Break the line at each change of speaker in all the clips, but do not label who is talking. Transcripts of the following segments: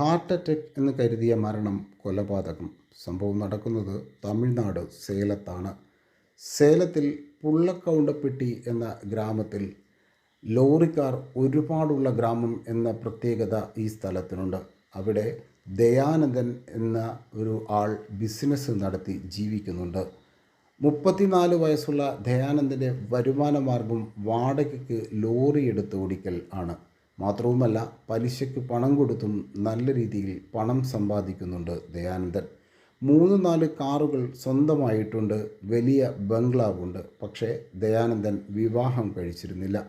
Heart attack എന്ന് കരുതിയ മരണം കൊലപാതകം. സംഭവം നടക്കുന്നത് തമിഴ്നാട് സേലത്താണ്. സേലത്തിൽ പുള്ളക്കൗണ്ടപ്പെട്ടി എന്ന ഗ്രാമത്തിൽ ലോറിക്കാർ ഒരുപാടുള്ള ഗ്രാമം എന്ന പ്രത്യേകത ഈ സ്ഥലത്തിനുണ്ട്. അവിടെ ദയാനന്ദൻ എന്ന ഒരു ആൾ ബിസിനസ് നടത്തി ജീവിക്കുന്നുണ്ട്. മുപ്പത്തിനാല് വയസ്സുള്ള ദയാനന്ദന്റെ വരുമാന മാർഗം വാടകയ്ക്ക് ലോറി എടുത്ത് ഓടിക്കൽ ആണ്. മാത്രവുമല്ല പലിശയ്ക്ക് പണം കൊടുത്തും നല്ല രീതിയിൽ പണം സമ്പാദിക്കുന്നുണ്ട് ദയാനന്ദൻ. മൂന്ന് നാല് കാറുകൾ സ്വന്തമായിട്ടുണ്ട്. വലിയ ബംഗ്ലാവുണ്ട്. പക്ഷേ ദയാനന്ദൻ വിവാഹം കഴിച്ചിരുന്നില്ല.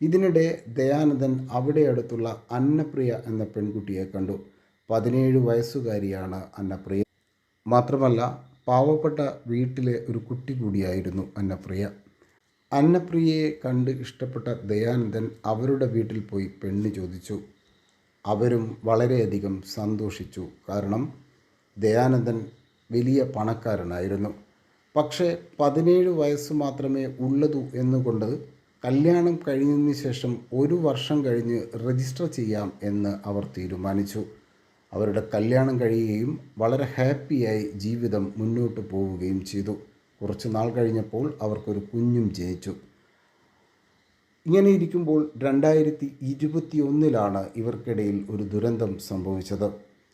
ഇതിനിടെ ദയാനന്ദൻ അവിടെ അടുത്തുള്ള അന്നപ്രിയ എന്ന പെൺകുട്ടിയെ കണ്ടു. പതിനേഴ് വയസ്സുകാരിയാണ് അന്നപ്രിയ. മാത്രമല്ല പാവപ്പെട്ട വീട്ടിലെ ഒരു കുട്ടി കൂടിയായിരുന്നു അന്നപ്രിയ. അന്നപ്രിയയെ കണ്ട് ഇഷ്ടപ്പെട്ട ദയാനന്ദൻ അവരുടെ വീട്ടിൽ പോയി പെണ്ണ് ചോദിച്ചു. അവരും വളരെയധികം സന്തോഷിച്ചു. കാരണം ദയാനന്ദൻ വലിയ പണക്കാരനായിരുന്നു. പക്ഷേ പതിനേഴ് വയസ്സ് മാത്രമേ ഉള്ളതു എന്നുകൊണ്ട് കല്യാണം കഴിഞ്ഞതിന് ശേഷം ഒരു വർഷം കഴിഞ്ഞ് രജിസ്റ്റർ ചെയ്യാം എന്ന് അവർ തീരുമാനിച്ചു. അവരുടെ കല്യാണം കഴിയുകയും വളരെ ഹാപ്പിയായി ജീവിതം മുന്നോട്ട് പോവുകയും ചെയ്തു. കുറച്ച് നാൾ കഴിഞ്ഞപ്പോൾ അവർക്കൊരു കുഞ്ഞും ജനിച്ചു. ഇങ്ങനെ ഇരിക്കുമ്പോൾ രണ്ടായിരത്തി ഇരുപത്തി ഒന്നിലാണ് ഇവർക്കിടയിൽ ഒരു ദുരന്തം സംഭവിച്ചത്.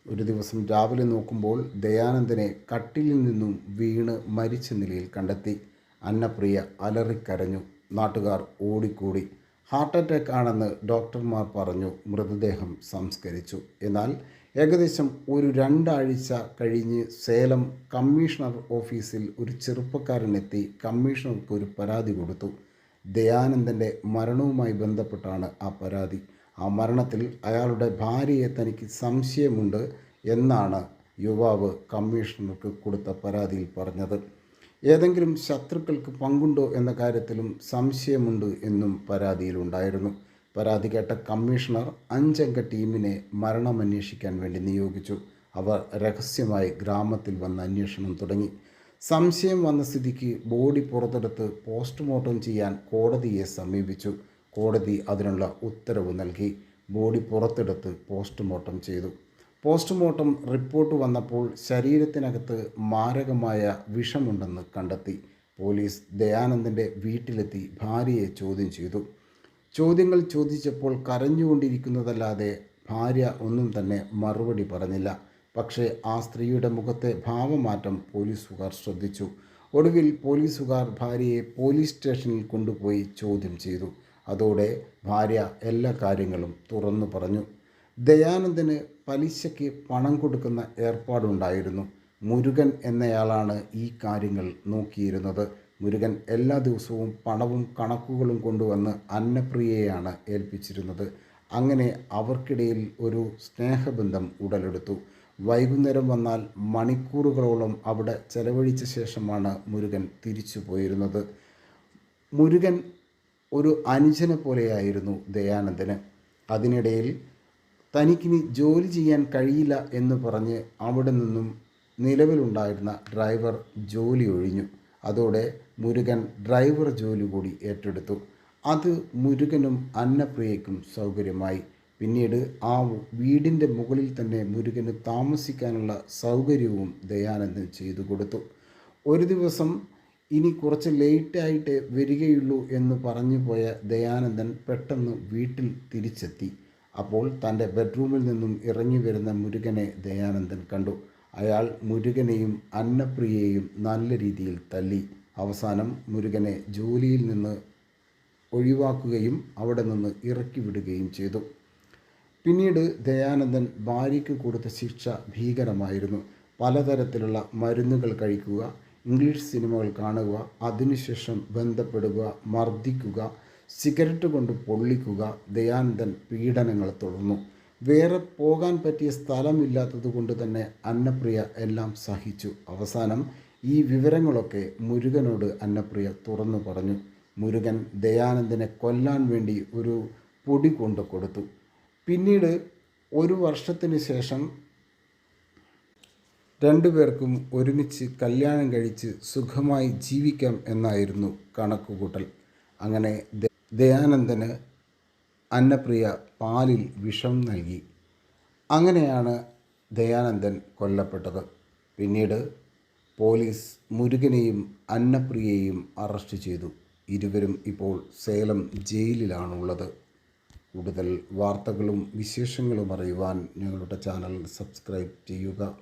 ഒരു ദിവസം രാവിലെ നോക്കുമ്പോൾ ദയാനന്ദനെ കട്ടിലിൽ നിന്നും വീണ് മരിച്ച നിലയിൽ കണ്ടെത്തി. അന്നപ്രിയ അലറിക്കരഞ്ഞു. നാട്ടുകാർ ഓടിക്കൂടി. ഹാർട്ട് അറ്റാക്ക് ആണെന്ന് ഡോക്ടർമാർ പറഞ്ഞു. മൃതദേഹം സംസ്കരിച്ചു. എന്നാൽ ഏകദേശം ഒരു രണ്ടാഴ്ച കഴിഞ്ഞ് സേലം കമ്മീഷണർ ഓഫീസിൽ ഒരു ചെറുപ്പക്കാരനെത്തി കമ്മീഷണർക്ക് ഒരു പരാതി കൊടുത്തു. ദയാനന്ദന്റെ മരണവുമായി ബന്ധപ്പെട്ടാണ് ആ പരാതി. ആ മരണത്തിൽ അയാളുടെ ഭാര്യയെ തനിക്ക് സംശയമുണ്ട് എന്നാണ് യുവാവ് കമ്മീഷണർക്ക് കൊടുത്ത പരാതിയിൽ പറഞ്ഞത്. ഏതെങ്കിലും ശത്രുക്കൾക്ക് പങ്കുണ്ടോ എന്ന കാര്യത്തിലും സംശയമുണ്ട് എന്നും പരാതിയിലുണ്ടായിരുന്നു പരാതി കേട്ട കമ്മീഷണർ അഞ്ചംഗ ടീമിനെ മരണമന്വേഷിക്കാൻ വേണ്ടി നിയോഗിച്ചു. അവർ രഹസ്യമായി ഗ്രാമത്തിൽ വന്ന് അന്വേഷണം തുടങ്ങി. സംശയം വന്ന സ്ഥിതിക്ക് ബോഡി പുറത്തെടുത്ത് പോസ്റ്റ്മോർട്ടം ചെയ്യാൻ കോടതിയെ സമീപിച്ചു. കോടതി അതിനുള്ള ഉത്തരവ് നൽകി. ബോഡി പുറത്തെടുത്ത് പോസ്റ്റ്മോർട്ടം ചെയ്തു. പോസ്റ്റ്മോർട്ടം റിപ്പോർട്ട് വന്നപ്പോൾ ശരീരത്തിനകത്ത് മാരകമായ വിഷമുണ്ടെന്ന് കണ്ടെത്തി. പോലീസ് ദയാനന്ദന്റെ വീട്ടിലെത്തി ഭാര്യയെ ചോദ്യം ചെയ്തു. ചോദ്യങ്ങൾ ചോദിച്ചപ്പോൾ കരഞ്ഞുകൊണ്ടിരിക്കുന്നതല്ലാതെ ഭാര്യ ഒന്നും തന്നെ മറുപടി പറഞ്ഞില്ല. പക്ഷേ ആ സ്ത്രീയുടെ മുഖത്തെ ഭാവമാറ്റം പോലീസുകാർ ശ്രദ്ധിച്ചു. ഒടുവിൽ പോലീസുകാർ ഭാര്യയെ പോലീസ് സ്റ്റേഷനിൽ കൊണ്ടുപോയി ചോദ്യം ചെയ്തു. അതോടെ ഭാര്യ എല്ലാ കാര്യങ്ങളും തുറന്നു പറഞ്ഞു. ദയാനന്ദന് പലിശയ്ക്ക് പണം കൊടുക്കുന്ന ഏർപ്പാടുണ്ടായിരുന്നു. മുരുകൻ എന്നയാളാണ് ഈ കാര്യങ്ങൾ നോക്കിയിരുന്നത്. മുരുകൻ എല്ലാ ദിവസവും പണവും കണക്കുകളും കൊണ്ടുവന്ന് അന്നപ്രിയയാണ് ഏൽപ്പിച്ചിരുന്നത്. അങ്ങനെ അവർക്കിടയിൽ ഒരു സ്നേഹബന്ധം ഉടലെടുത്തു. വൈകുന്നേരം വന്നാൽ മണിക്കൂറുകളോളം അവിടെ ചെലവഴിച്ച ശേഷമാണ് മുരുകൻ തിരിച്ചു പോയിരുന്നത്. മുരുകൻ ഒരു അനുജനെ പോലെയായിരുന്നു ദയാനന്ദന്. അതിനിടയിൽ തനിക്കിനി ജോലി ചെയ്യാൻ കഴിയില്ല എന്ന് പറഞ്ഞ് അവിടെ നിന്നും നിലവിലുണ്ടായിരുന്ന ഡ്രൈവർ ജോലി ഒഴിഞ്ഞു. അതോടെ മുരുകൻ ഡ്രൈവർ ജോലി കൂടി ഏറ്റെടുത്തു. അത് മുരുകനും അന്നപ്രിയയ്ക്കും സൗകര്യമായി. പിന്നീട് ആ വീടിന്റെ മുകളിൽ തന്നെ മുരുകന് താമസിക്കാനുള്ള സൗകര്യവും ദയാനന്ദൻ ചെയ്തു കൊടുത്തു. ഒരു ദിവസം ഇനി കുറച്ച് ലേറ്റായിട്ട് വരികയുള്ളൂ എന്ന് പറഞ്ഞു പോയ ദയാനന്ദൻ പെട്ടെന്ന് വീട്ടിൽ തിരിച്ചെത്തി. അപ്പോൾ തന്റെ ബെഡ്റൂമിൽ നിന്നും ഇറങ്ങി വരുന്ന മുരുകനെ ദയാനന്ദൻ കണ്ടു. അയാൾ മുരുകനെയും അന്നപ്രിയയെയും നല്ല രീതിയിൽ തല്ലി. അവസാനം മുരുകനെ ജോലിയിൽ നിന്ന് ഒഴിവാക്കുകയും അവിടെ നിന്ന് ഇറക്കി വിടുകയും ചെയ്തു. പിന്നീട് ദയാനന്ദൻ ഭാര്യയ്ക്ക് കൊടുത്ത ശിക്ഷ ഭീകരമായിരുന്നു. പലതരത്തിലുള്ള മരുന്നുകൾ കഴിക്കുക ഇംഗ്ലീഷ് സിനിമകൾ കാണുക അതിനുശേഷം ബന്ധപ്പെടുക മർദ്ദിക്കുക സിഗരറ്റ് കൊണ്ട് പൊള്ളിക്കുക ദയാനന്ദൻ പീഡനങ്ങൾ തുടർന്നു വേറെ പോകാൻ പറ്റിയ സ്ഥലമില്ലാത്തത് കൊണ്ട് തന്നെ അന്നപ്രിയ എല്ലാം സഹിച്ചു. അവസാനം ഈ വിവരങ്ങളൊക്കെ മുരുകനോട് അന്നപ്രിയ തുറന്നു പറഞ്ഞു. മുരുകൻ ദയാനന്ദനെ കൊല്ലാൻ വേണ്ടി ഒരു പൊടി കൊണ്ട് കൊടുത്തു. പിന്നീട് ഒരു വർഷത്തിന് ശേഷം രണ്ടുപേർക്കും ഒരുമിച്ച് കല്യാണം കഴിച്ച് സുഖമായി ജീവിക്കാം എന്നായിരുന്നു കണക്കുകൂട്ടൽ. അങ്ങനെ ദയാനന്ദന് അന്നപ്രിയ പാലിൽ വിഷം നൽകി. അങ്ങനെയാണ് ദയാനന്ദൻ കൊല്ലപ്പെട്ടത്. പിന്നീട് പോലീസ് മുരുകനെയും അന്നപ്രിയയെയും അറസ്റ്റ് ചെയ്തു. ഇരുവരും ഇപ്പോൾ സേലം ജയിലിലാണുള്ളത്. കൂടുതൽ വാർത്തകളും വിശേഷങ്ങളും അറിയുവാൻ ഞങ്ങളുടെ ചാനൽ സബ്സ്ക്രൈബ് ചെയ്യുക.